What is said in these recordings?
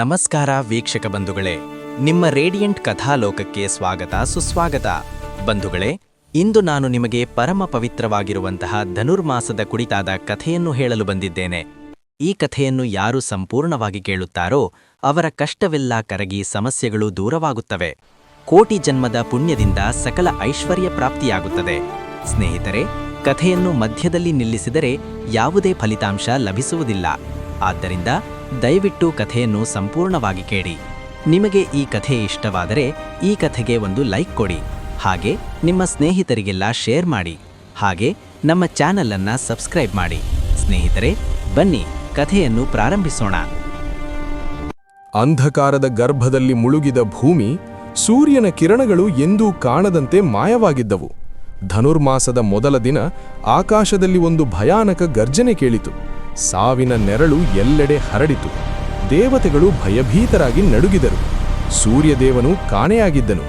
ನಮಸ್ಕಾರ ವೀಕ್ಷಕ ಬಂಧುಗಳೇ, ನಿಮ್ಮ ರೇಡಿಯಂಟ್ ಕಥಾಲೋಕಕ್ಕೆ ಸ್ವಾಗತ, ಸುಸ್ವಾಗತ. ಬಂಧುಗಳೇ, ಇಂದು ನಾನು ನಿಮಗೆ ಪರಮ ಪವಿತ್ರವಾಗಿರುವಂತಹ ಧನುರ್ಮಾಸದ ಕುಡಿತಾದ ಕಥೆಯನ್ನು ಹೇಳಲು ಬಂದಿದ್ದೇನೆ. ಈ ಕಥೆಯನ್ನು ಯಾರು ಸಂಪೂರ್ಣವಾಗಿ ಕೇಳುತ್ತಾರೋ, ಅವರ ಕಷ್ಟವೆಲ್ಲ ಕರಗಿ ಸಮಸ್ಯೆಗಳು ದೂರವಾಗುತ್ತವೆ. ಕೋಟಿ ಜನ್ಮದ ಪುಣ್ಯದಿಂದ ಸಕಲ ಐಶ್ವರ್ಯ ಪ್ರಾಪ್ತಿಯಾಗುತ್ತದೆ. ಸ್ನೇಹಿತರೆ, ಕಥೆಯನ್ನು ಮಧ್ಯದಲ್ಲಿ ನಿಲ್ಲಿಸಿದರೆ ಯಾವುದೇ ಫಲಿತಾಂಶ ಲಭಿಸುವುದಿಲ್ಲ. ಆದ್ದರಿಂದ ದಯವಿಟ್ಟು ಕಥೆಯನ್ನು ಸಂಪೂರ್ಣವಾಗಿ ಕೇಳಿ. ನಿಮಗೆ ಈ ಕಥೆ ಇಷ್ಟವಾದರೆ ಈ ಕಥೆಗೆ ಒಂದು ಲೈಕ್ ಕೊಡಿ. ಹಾಗೆ ನಿಮ್ಮ ಸ್ನೇಹಿತರಿಗೆಲ್ಲ ಶೇರ್ ಮಾಡಿ. ಹಾಗೆ ನಮ್ಮ ಚಾನಲನ್ನು ಸಬ್ಸ್ಕ್ರೈಬ್ ಮಾಡಿ. ಸ್ನೇಹಿತರೆ, ಬನ್ನಿ ಕಥೆಯನ್ನು ಪ್ರಾರಂಭಿಸೋಣ. ಅಂಧಕಾರದ ಗರ್ಭದಲ್ಲಿ ಮುಳುಗಿದ ಭೂಮಿ ಸೂರ್ಯನ ಕಿರಣಗಳು ಎಂದೂ ಕಾಣದಂತೆ ಮಾಯವಾಗಿದ್ದವು. ಧನುರ್ಮಾಸದ ಮೊದಲ ದಿನ ಆಕಾಶದಲ್ಲಿ ಒಂದು ಭಯಾನಕ ಗರ್ಜನೆ ಕೇಳಿತು. ಸಾವಿನ ನೆರಳು ಎಲ್ಲೆಡೆ ಹರಡಿತು. ದೇವತೆಗಳು ಭಯಭೀತರಾಗಿ ನಡುಗಿದರು. ಸೂರ್ಯದೇವನು ಕಾಣೆಯಾಗಿದ್ದನು.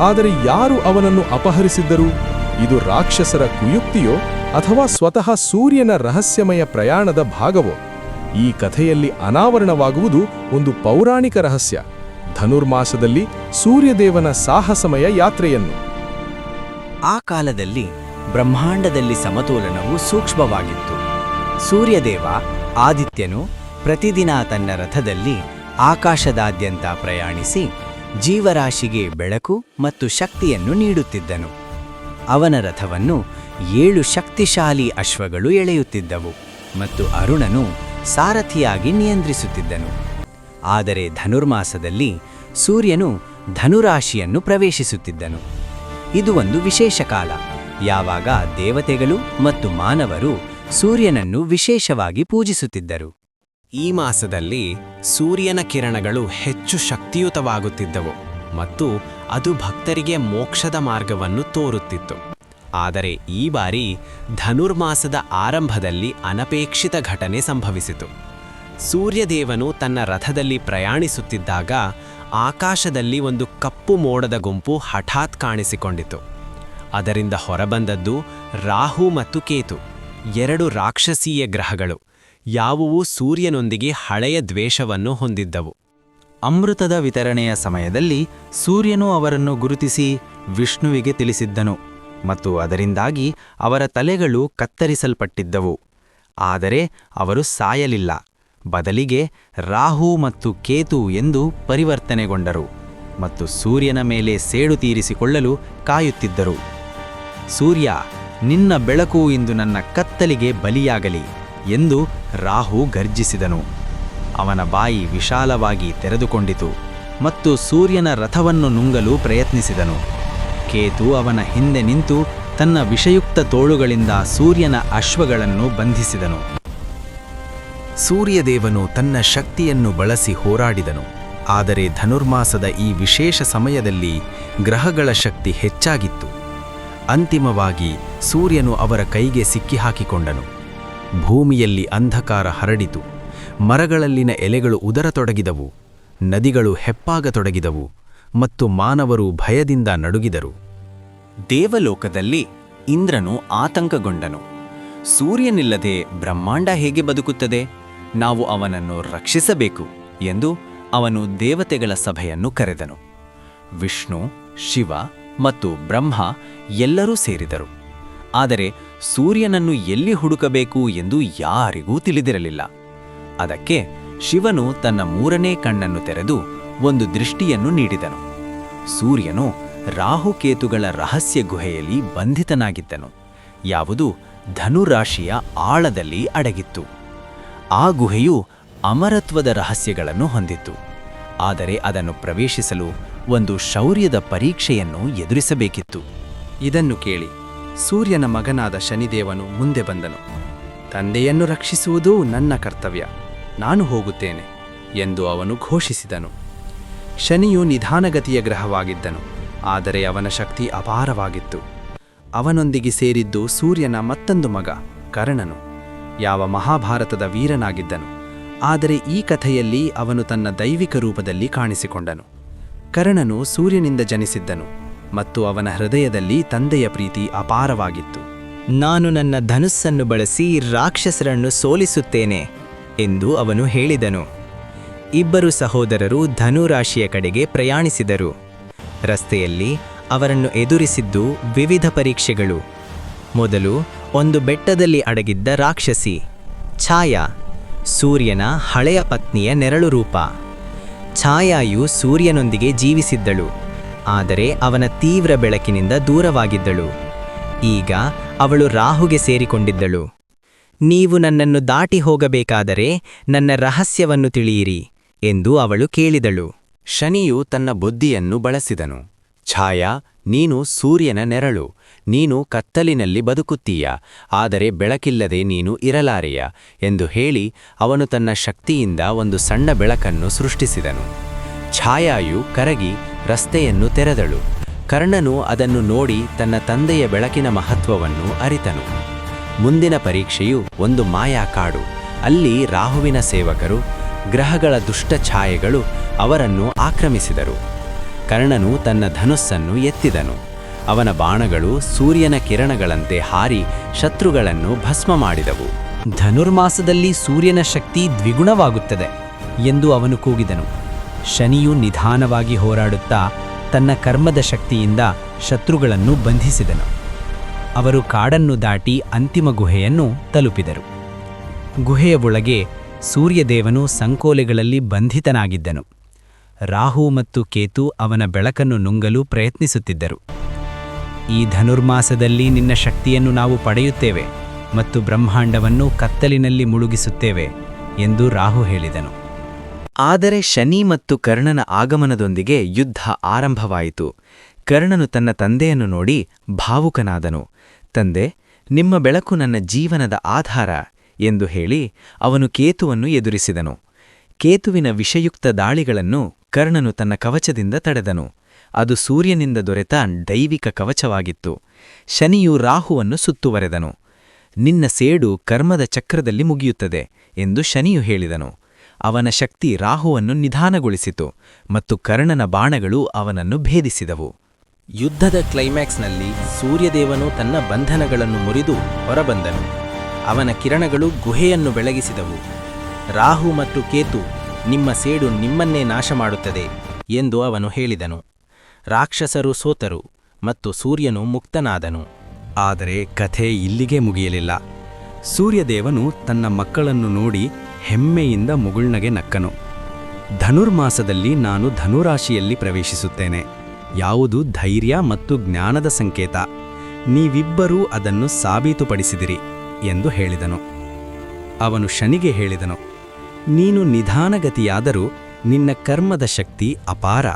ಆದರೆ ಯಾರು ಅವನನ್ನು ಅಪಹರಿಸಿದ್ದರು? ಇದು ರಾಕ್ಷಸರ ಕುಯುಕ್ತಿಯೋ ಅಥವಾ ಸ್ವತಃ ಸೂರ್ಯನ ರಹಸ್ಯಮಯ ಪ್ರಯಾಣದ ಭಾಗವೋ? ಈ ಕಥೆಯಲ್ಲಿ ಅನಾವರಣವಾಗುವುದು ಒಂದು ಪೌರಾಣಿಕ ರಹಸ್ಯ. ಧನುರ್ಮಾಸದಲ್ಲಿ ಸೂರ್ಯದೇವನ ಸಾಹಸಮಯ ಯಾತ್ರೆಯನ್ನು. ಆ ಕಾಲದಲ್ಲಿ ಬ್ರಹ್ಮಾಂಡದಲ್ಲಿ ಸಮತೋಲನವು ಸೂಕ್ಷ್ಮವಾಗಿತ್ತು. ಸೂರ್ಯದೇವ ಆದಿತ್ಯನು ಪ್ರತಿದಿನ ತನ್ನ ರಥದಲ್ಲಿ ಆಕಾಶದಾದ್ಯಂತ ಪ್ರಯಾಣಿಸಿ ಜೀವರಾಶಿಗೆ ಬೆಳಕು ಮತ್ತು ಶಕ್ತಿಯನ್ನು ನೀಡುತ್ತಿದ್ದನು. ಅವನ ರಥವನ್ನು ಏಳು ಶಕ್ತಿಶಾಲಿ ಅಶ್ವಗಳು ಎಳೆಯುತ್ತಿದ್ದವು ಮತ್ತು ಅರುಣನು ಸಾರಥಿಯಾಗಿ ನಿಯಂತ್ರಿಸುತ್ತಿದ್ದನು. ಆದರೆ ಧನುರ್ಮಾಸದಲ್ಲಿ ಸೂರ್ಯನು ಧನುರಾಶಿಯನ್ನು ಪ್ರವೇಶಿಸುತ್ತಿದ್ದನು. ಇದು ಒಂದು ವಿಶೇಷ ಕಾಲ. ಯಾವಾಗ ದೇವತೆಗಳು ಮತ್ತು ಮಾನವರು ಸೂರ್ಯನನ್ನು ವಿಶೇಷವಾಗಿ ಪೂಜಿಸುತ್ತಿದ್ದರು. ಈ ಮಾಸದಲ್ಲಿ ಸೂರ್ಯನ ಕಿರಣಗಳು ಹೆಚ್ಚು ಶಕ್ತಿಯುತವಾಗುತ್ತಿದ್ದವು ಮತ್ತು ಅದು ಭಕ್ತರಿಗೆ ಮೋಕ್ಷದ ಮಾರ್ಗವನ್ನು ತೋರುತ್ತಿತ್ತು. ಆದರೆ ಈ ಬಾರಿ ಧನುರ್ಮಾಸದ ಆರಂಭದಲ್ಲಿ ಅನಪೇಕ್ಷಿತ ಘಟನೆ ಸಂಭವಿಸಿತು. ಸೂರ್ಯದೇವನು ತನ್ನ ರಥದಲ್ಲಿ ಪ್ರಯಾಣಿಸುತ್ತಿದ್ದಾಗ ಆಕಾಶದಲ್ಲಿ ಒಂದು ಕಪ್ಪು ಮೋಡದ ಗುಂಪು ಹಠಾತ್ ಕಾಣಿಸಿಕೊಂಡಿತು. ಅದರಿಂದ ಹೊರಬಂದದ್ದು ರಾಹು ಮತ್ತು ಕೇತು. ಎರಡು ರಾಕ್ಷಸೀಯ ಗ್ರಹಗಳು, ಯಾವುವು ಸೂರ್ಯನೊಂದಿಗೆ ಹಳೆಯ ದ್ವೇಷವನ್ನು ಹೊಂದಿದ್ದವು. ಅಮೃತದ ವಿತರಣೆಯ ಸಮಯದಲ್ಲಿ ಸೂರ್ಯನು ಅವರನ್ನು ಗುರುತಿಸಿ ವಿಷ್ಣುವಿಗೆ ತಿಳಿಸಿದ್ದನು ಮತ್ತು ಅದರಿಂದಾಗಿ ಅವರ ತಲೆಗಳು ಕತ್ತರಿಸಲ್ಪಟ್ಟಿದ್ದವು. ಆದರೆ ಅವರು ಸಾಯಲಿಲ್ಲ, ಬದಲಿಗೆ ರಾಹು ಮತ್ತು ಕೇತು ಎಂದು ಪರಿವರ್ತನೆಗೊಂಡರು ಮತ್ತು ಸೂರ್ಯನ ಮೇಲೆ ಸೇಡು ತೀರಿಸಿಕೊಳ್ಳಲು ಕಾಯುತ್ತಿದ್ದರು. ಸೂರ್ಯ ನಿನ್ನ ಬೆಳಕು ಇಂದು ನನ್ನ ಕತ್ತಲಿಗೆ ಬಲಿಯಾಗಲಿ ಎಂದು ರಾಹು ಗರ್ಜಿಸಿದನು. ಅವನ ಬಾಯಿ ವಿಶಾಲವಾಗಿ ತೆರೆದುಕೊಂಡಿತು ಮತ್ತು ಸೂರ್ಯನ ರಥವನ್ನು ನುಂಗಲು ಪ್ರಯತ್ನಿಸಿದನು. ಕೇತು ಅವನ ಹಿಂದೆ ನಿಂತು ತನ್ನ ವಿಷಯುಕ್ತ ತೋಳುಗಳಿಂದ ಸೂರ್ಯನ ಅಶ್ವಗಳನ್ನು ಬಂಧಿಸಿದನು. ಸೂರ್ಯದೇವನು ತನ್ನ ಶಕ್ತಿಯನ್ನು ಬಳಸಿ ಹೋರಾಡಿದನು, ಆದರೆ ಧನುರ್ಮಾಸದ ಈ ವಿಶೇಷ ಸಮಯದಲ್ಲಿ ಗ್ರಹಗಳ ಶಕ್ತಿ ಹೆಚ್ಚಾಗಿತ್ತು. ಅಂತಿಮವಾಗಿ ಸೂರ್ಯನು ಅವರ ಕೈಗೆ ಸಿಕ್ಕಿಹಾಕಿಕೊಂಡನು. ಭೂಮಿಯಲ್ಲಿ ಅಂಧಕಾರ ಹರಡಿತು. ಮರಗಳಲ್ಲಿನ ಎಲೆಗಳು ಉದರತೊಡಗಿದವು. ನದಿಗಳು ಹೆಪ್ಪಾಗತೊಡಗಿದವು ಮತ್ತು ಮಾನವರು ಭಯದಿಂದ ನಡುಗಿದರು. ದೇವಲೋಕದಲ್ಲಿ ಇಂದ್ರನು ಆತಂಕಗೊಂಡನು. ಸೂರ್ಯನಿಲ್ಲದೆ ಬ್ರಹ್ಮಾಂಡ ಹೇಗೆ ಬದುಕುತ್ತದೆ? ನಾವು ಅವನನ್ನು ರಕ್ಷಿಸಬೇಕು ಎಂದು ಅವನು ದೇವತೆಗಳ ಸಭೆಯನ್ನು ಕರೆದನು. ವಿಷ್ಣು, ಶಿವ ಮತ್ತು ಬ್ರಹ್ಮ ಎಲ್ಲರೂ ಸೇರಿದರು. ಆದರೆ ಸೂರ್ಯನನ್ನು ಎಲ್ಲಿ ಹುಡುಕಬೇಕು ಎಂದು ಯಾರಿಗೂ ತಿಳಿದಿರಲಿಲ್ಲ. ಅದಕ್ಕೆ ಶಿವನು ತನ್ನ ಮೂರನೇ ಕಣ್ಣನ್ನು ತೆರೆದು ಒಂದು ದೃಷ್ಟಿಯನ್ನು ನೀಡಿದನು. ಸೂರ್ಯನು ರಾಹುಕೇತುಗಳ ರಹಸ್ಯ ಗುಹೆಯಲ್ಲಿ ಬಂಧಿತನಾಗಿದ್ದನು. ಯಾವುದು ಧನುರಾಶಿಯ ಆಳದಲ್ಲಿ ಅಡಗಿತ್ತು. ಆ ಗುಹೆಯು ಅಮರತ್ವದ ರಹಸ್ಯಗಳನ್ನು ಹೊಂದಿತ್ತು. ಆದರೆ ಅದನ್ನು ಪ್ರವೇಶಿಸಲು ಒಂದು ಶೌರ್ಯದ ಪರೀಕ್ಷೆಯನ್ನು ಎದುರಿಸಬೇಕಿತ್ತು. ಇದನ್ನು ಕೇಳಿ ಸೂರ್ಯನ ಮಗನಾದ ಶನಿದೇವನು ಮುಂದೆ ಬಂದನು. ತಂದೆಯನ್ನು ರಕ್ಷಿಸುವುದೂ ನನ್ನ ಕರ್ತವ್ಯ, ನಾನು ಹೋಗುತ್ತೇನೆ ಎಂದು ಅವನು ಘೋಷಿಸಿದನು. ಶನಿಯು ನಿಧಾನಗತಿಯ ಗ್ರಹವಾಗಿದ್ದನು, ಆದರೆ ಅವನ ಶಕ್ತಿ ಅಪಾರವಾಗಿತ್ತು. ಅವನೊಂದಿಗೆ ಸೇರಿದ್ದು ಸೂರ್ಯನ ಮತ್ತೊಂದು ಮಗ, ಕರ್ಣನು. ಯಾವ ಮಹಾಭಾರತದ ವೀರನಾಗಿದ್ದನು, ಆದರೆ ಈ ಕಥೆಯಲ್ಲಿ ಅವನು ತನ್ನ ದೈವಿಕ ರೂಪದಲ್ಲಿ ಕಾಣಿಸಿಕೊಂಡನು. ಕರ್ಣನು ಸೂರ್ಯನಿಂದ ಜನಿಸಿದ್ದನು ಮತ್ತು ಅವನ ಹೃದಯದಲ್ಲಿ ತಂದೆಯ ಪ್ರೀತಿ ಅಪಾರವಾಗಿತ್ತು. ನಾನು ನನ್ನ ಧನುಸ್ಸನ್ನು ಬಳಸಿ ರಾಕ್ಷಸರನ್ನು ಸೋಲಿಸುತ್ತೇನೆ ಎಂದು ಅವನು ಹೇಳಿದನು. ಇಬ್ಬರು ಸಹೋದರರು ಧನುರಾಶಿಯ ಕಡೆಗೆ ಪ್ರಯಾಣಿಸಿದರು. ರಸ್ತೆಯಲ್ಲಿ ಅವರನ್ನು ಎದುರಿಸಿದ್ದು ವಿವಿಧ ಪರೀಕ್ಷೆಗಳು. ಮೊದಲು ಒಂದು ಬೆಟ್ಟದಲ್ಲಿ ಅಡಗಿದ್ದ ರಾಕ್ಷಸಿ, ಛಾಯಾ, ಸೂರ್ಯನ ಹಳೆಯ ಪತ್ನಿಯ ನೆರಳು ರೂಪ. ಛಾಯಾಯು ಸೂರ್ಯನೊಂದಿಗೆ ಜೀವಿಸಿದ್ದಳು, ಆದರೆ ಅವನ ತೀವ್ರ ಬೆಳಕಿನಿಂದ ದೂರವಾಗಿದ್ದಳು. ಈಗ ಅವಳು ರಾಹುಗೆ ಸೇರಿಕೊಂಡಿದ್ದಳು. ನೀವು ನನ್ನನ್ನು ದಾಟಿ ಹೋಗಬೇಕಾದರೆ ನನ್ನ ರಹಸ್ಯವನ್ನು ತಿಳಿಯಿರಿ ಎಂದು ಅವಳು ಕೇಳಿದಳು. ಶನಿಯು ತನ್ನ ಬುದ್ಧಿಯನ್ನು ಬಳಸಿದನು. ಛಾಯಾ, ನೀನು ಸೂರ್ಯನ ನೆರಳು. ನೀನು ಕತ್ತಲಿನಲ್ಲಿ ಬದುಕುತ್ತೀಯ? ಆದರೆ ಬೆಳಕಿಲ್ಲದೆ ನೀನು ಇರಲಾರೆಯ? ಎಂದು ಹೇಳಿ ಅವನು ತನ್ನ ಶಕ್ತಿಯಿಂದ ಒಂದು ಸಣ್ಣ ಬೆಳಕನ್ನು ಸೃಷ್ಟಿಸಿದನು. ಛಾಯಾಯು ಕರಗಿ ರಸ್ತೆಯನ್ನು ತೆರೆದಳು. ಕರ್ಣನು ಅದನ್ನು ನೋಡಿ ತನ್ನ ತಂದೆಯ ಬೆಳಕಿನ ಮಹತ್ವವನ್ನು ಅರಿತನು. ಮುಂದಿನ ಪರೀಕ್ಷೆಯು ಒಂದು ಮಾಯಾ ಕಾಡು. ಅಲ್ಲಿ ರಾಹುವಿನ ಸೇವಕರು, ಗ್ರಹಗಳ ದುಷ್ಟ ಛಾಯೆಗಳು ಅವರನ್ನು ಆಕ್ರಮಿಸಿದರು. ಕರ್ಣನು ತನ್ನ ಧನುಸ್ಸನ್ನು ಎತ್ತಿದನು. ಅವನ ಬಾಣಗಳು ಸೂರ್ಯನ ಕಿರಣಗಳಂತೆ ಹಾರಿ ಶತ್ರುಗಳನ್ನು ಭಸ್ಮ ಮಾಡಿದವು. ಧನುರ್ಮಾಸದಲ್ಲಿ ಸೂರ್ಯನ ಶಕ್ತಿ ದ್ವಿಗುಣವಾಗುತ್ತದೆ ಎಂದು ಅವನು ಕೂಗಿದನು. ಶನಿಯು ನಿಧಾನವಾಗಿ ಹೋರಾಡುತ್ತಾ ತನ್ನ ಕರ್ಮದ ಶಕ್ತಿಯಿಂದ ಶತ್ರುಗಳನ್ನು ಬಂಧಿಸಿದನು. ಅವರು ಕಾಡನ್ನು ದಾಟಿ ಅಂತಿಮ ಗುಹೆಯನ್ನು ತಲುಪಿದರು. ಗುಹೆಯ ಒಳಗೆ ಸೂರ್ಯದೇವನು ಸಂಕೋಲೆಗಳಲ್ಲಿ ಬಂಧಿತನಾಗಿದ್ದನು. ರಾಹು ಮತ್ತು ಕೇತು ಅವನ ಬೆಳಕನ್ನು ನುಂಗಲು ಪ್ರಯತ್ನಿಸುತ್ತಿದ್ದರು. ಈ ಧನುರ್ಮಾಸದಲ್ಲಿ ನಿನ್ನ ಶಕ್ತಿಯನ್ನು ನಾವು ಪಡೆಯುತ್ತೇವೆ ಮತ್ತು ಬ್ರಹ್ಮಾಂಡವನ್ನು ಕತ್ತಲಿನಲ್ಲಿ ಮುಳುಗಿಸುತ್ತೇವೆ ಎಂದು ರಾಹು ಹೇಳಿದನು. ಆದರೆ ಶನಿ ಮತ್ತು ಕರ್ಣನ ಆಗಮನದೊಂದಿಗೆ ಯುದ್ಧ ಆರಂಭವಾಯಿತು. ಕರ್ಣನು ತನ್ನ ತಂದೆಯನ್ನು ನೋಡಿ ಭಾವುಕನಾದನು. ತಂದೆ, ನಿಮ್ಮ ಬೆಳಕು ನನ್ನ ಜೀವನದ ಆಧಾರ ಎಂದು ಹೇಳಿ ಅವನು ಕೇತುವನ್ನು ಎದುರಿಸಿದನು. ಕೇತುವಿನ ವಿಷಯುಕ್ತ ದಾಳಿಗಳನ್ನು ಕರ್ಣನು ತನ್ನ ಕವಚದಿಂದ ತಡೆದನು. ಅದು ಸೂರ್ಯನಿಂದ ದೊರೆತ ದೈವಿಕ ಕವಚವಾಗಿತ್ತು. ಶನಿಯು ರಾಹುವನ್ನು ಸುತ್ತುವರೆದನು. ನಿನ್ನ ಸೇಡು ಕರ್ಮದ ಚಕ್ರದಲ್ಲಿ ಮುಗಿಯುತ್ತದೆ ಎಂದು ಶನಿಯು ಹೇಳಿದನು. ಅವನ ಶಕ್ತಿ ರಾಹುವನ್ನು ನಿಧಾನಗೊಳಿಸಿತು ಮತ್ತು ಕರ್ಣನ ಬಾಣಗಳು ಅವನನ್ನು ಭೇದಿಸಿದವು. ಯುದ್ಧದ ಕ್ಲೈಮ್ಯಾಕ್ಸ್ನಲ್ಲಿ ಸೂರ್ಯದೇವನು ತನ್ನ ಬಂಧನಗಳನ್ನು ಮುರಿದು ಹೊರಬಂದನು. ಅವನ ಕಿರಣಗಳು ಗುಹೆಯನ್ನು ಬೆಳಗಿಸಿದವು. ರಾಹು ಮತ್ತು ಕೇತು, ನಿಮ್ಮ ಸೇಡು ನಿಮ್ಮನ್ನೇ ನಾಶ ಮಾಡುತ್ತದೆ ಎಂದು ಅವನು ಹೇಳಿದನು. ರಾಕ್ಷಸರು ಸೋತರು ಮತ್ತು ಸೂರ್ಯನು ಮುಕ್ತನಾದನು. ಆದರೆ ಕಥೆ ಇಲ್ಲಿಗೆ ಮುಗಿಯಲಿಲ್ಲ. ಸೂರ್ಯದೇವನು ತನ್ನ ಮಕ್ಕಳನ್ನು ನೋಡಿ ಹೆಮ್ಮೆಯಿಂದ ಮುಗುಳ್ನಗೆ ನಕ್ಕನು. ಧನುರ್ಮಾಸದಲ್ಲಿ ನಾನು ಧನುರಾಶಿಯಲ್ಲಿ ಪ್ರವೇಶಿಸುತ್ತೇನೆ. ಯಾವುದು ಧೈರ್ಯ ಮತ್ತು ಜ್ಞಾನದ ಸಂಕೇತ. ನೀವಿಬ್ಬರೂ ಅದನ್ನು ಸಾಬೀತುಪಡಿಸಿದಿರಿ ಎಂದು ಹೇಳಿದನು. ಅವನು ಶನಿಗೆ ಹೇಳಿದನು, ನೀನು ನಿಧಾನಗತಿಯಾದರೂ ನಿನ್ನ ಕರ್ಮದ ಶಕ್ತಿ ಅಪಾರ.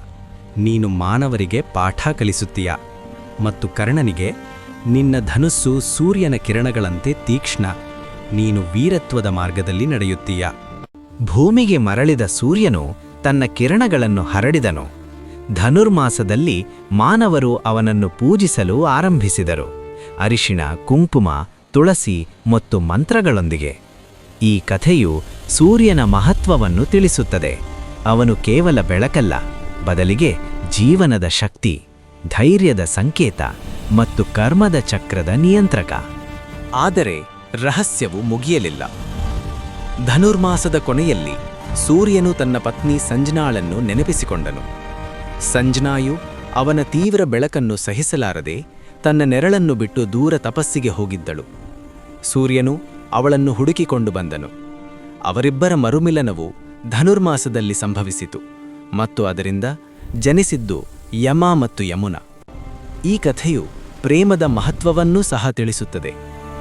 ನೀನು ಮಾನವರಿಗೆ ಪಾಠ ಕಲಿಸುತ್ತೀಯ? ಮತ್ತು ಕರ್ಣನಿಗೆ, ನಿನ್ನ ಧನುಸ್ಸು ಸೂರ್ಯನ ಕಿರಣಗಳಂತೆ ತೀಕ್ಷ್ಣ, ನೀನು ವೀರತ್ವದ ಮಾರ್ಗದಲ್ಲಿ ನಡೆಯುತ್ತೀಯ? ಭೂಮಿಗೆ ಮರಳಿದ ಸೂರ್ಯನು ತನ್ನ ಕಿರಣಗಳನ್ನು ಹರಡಿದನು. ಧನುರ್ಮಾಸದಲ್ಲಿ ಮಾನವರು ಅವನನ್ನು ಪೂಜಿಸಲು ಆರಂಭಿಸಿದರು. ಅರಿಶಿಣ, ಕುಂಕುಮ, ತುಳಸಿ ಮತ್ತು ಮಂತ್ರಗಳೊಂದಿಗೆ. ಈ ಕಥೆಯು ಸೂರ್ಯನ ಮಹತ್ವವನ್ನು ತಿಳಿಸುತ್ತದೆ. ಅವನು ಕೇವಲ ಬೆಳಕಲ್ಲ. ಬದಲಿಗೆ ಜೀವನದ ಶಕ್ತಿ, ಧೈರ್ಯದ ಸಂಕೇತ ಮತ್ತು ಕರ್ಮದ ಚಕ್ರದ ನಿಯಂತ್ರಕ. ಆದರೆ ರಹಸ್ಯವು ಮುಗಿಯಲಿಲ್ಲ. ಧನುರ್ಮಾಸದ ಕೊನೆಯಲ್ಲಿ ಸೂರ್ಯನು ತನ್ನ ಪತ್ನಿ ಸಂಜ್ನಾಳನ್ನು ನೆನಪಿಸಿಕೊಂಡನು. ಸಂಜ್ನಾಯು ಅವನ ತೀವ್ರ ಬೆಳಕನ್ನು ಸಹಿಸಲಾರದೆ ತನ್ನ ನೆರಳನ್ನು ಬಿಟ್ಟು ದೂರ ತಪಸ್ಸಿಗೆ ಹೋಗಿದ್ದಳು. ಸೂರ್ಯನು ಅವಳನ್ನು ಹುಡುಕಿಕೊಂಡು ಬಂದನು. ಅವರಿಬ್ಬರ ಮರುಮಿಲನವು ಧನುರ್ಮಾಸದಲ್ಲಿ ಸಂಭವಿಸಿತು. ಮತ್ತು ಅದರಿಂದ ಜನಿಸಿದ್ದು ಯಮ ಮತ್ತು ಯಮುನಾ. ಈ ಕಥೆಯು ಪ್ರೇಮದ ಮಹತ್ವವನ್ನೂ ಸಹ ತಿಳಿಸುತ್ತದೆ.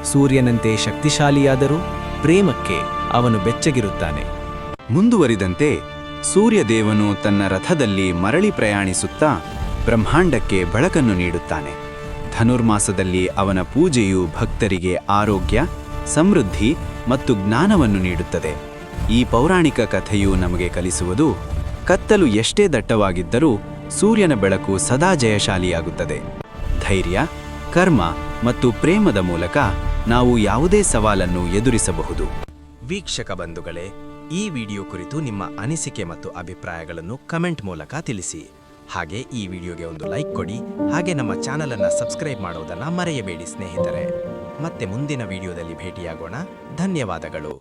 ಸೂರ್ಯನಂತೆ ಶಕ್ತಿಶಾಲಿಯಾದರೂ ಪ್ರೇಮಕ್ಕೆ ಅವನು ಬೆಚ್ಚಗಿರುತ್ತಾನೆ. ಮುಂದುವರಿದಂತೆ ಸೂರ್ಯದೇವನು ತನ್ನ ರಥದಲ್ಲಿ ಮರಳಿ ಪ್ರಯಾಣಿಸುತ್ತಾ ಬ್ರಹ್ಮಾಂಡಕ್ಕೆ ಬೆಳಕನ್ನು ನೀಡುತ್ತಾನೆ. ಧನುರ್ಮಾಸದಲ್ಲಿ ಅವನ ಪೂಜೆಯು ಭಕ್ತರಿಗೆ ಆರೋಗ್ಯ, ಸಮೃದ್ಧಿ ಮತ್ತು ಜ್ಞಾನವನ್ನು ನೀಡುತ್ತದೆ. ಈ ಪೌರಾಣಿಕ ಕಥೆಯು ನಮಗೆ ಕಲಿಸುವುದು ಕತ್ತಲು ಎಷ್ಟೇ ದಟ್ಟವಾಗಿದ್ದರೂ ಸೂರ್ಯನ ಬೆಳಕು ಸದಾ ಜಯಶಾಲಿಯಾಗುತ್ತದೆ. ಧೈರ್ಯ, ಕರ್ಮ ಮತ್ತು ಪ್ರೇಮದ ಮೂಲಕ ನಾವು ಯಾವುದೇ ಸವಾಲನ್ನು ಎದುರಿಸಬಹುದು. ವೀಕ್ಷಕ ಬಂಧುಗಳೇ, ಈ ವಿಡಿಯೋ ಕುರಿತು ನಿಮ್ಮ ಅನಿಸಿಕೆ ಮತ್ತು ಅಭಿಪ್ರಾಯಗಳನ್ನು ಕಮೆಂಟ್ ಮೂಲಕ ತಿಳಿಸಿ. ಹಾಗೆ ಈ ವಿಡಿಯೋಗೆ ಒಂದು ಲೈಕ್ ಕೊಡಿ, ಹಾಗೆ ನಮ್ಮ ಚಾನಲನ್ನು ಸಬ್ಸ್ಕ್ರೈಬ್ ಮಾಡೋದನ್ನ ಮರೆಯಬೇಡಿ ಸ್ನೇಹಿತರೆ. ಮತ್ತೆ ಮುಂದಿನ ವಿಡಿಯೋದಲ್ಲಿ ಭೇಟಿಯಾಗೋಣ. ಧನ್ಯವಾದಗಳು.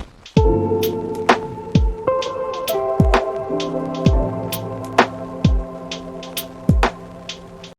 Thank you.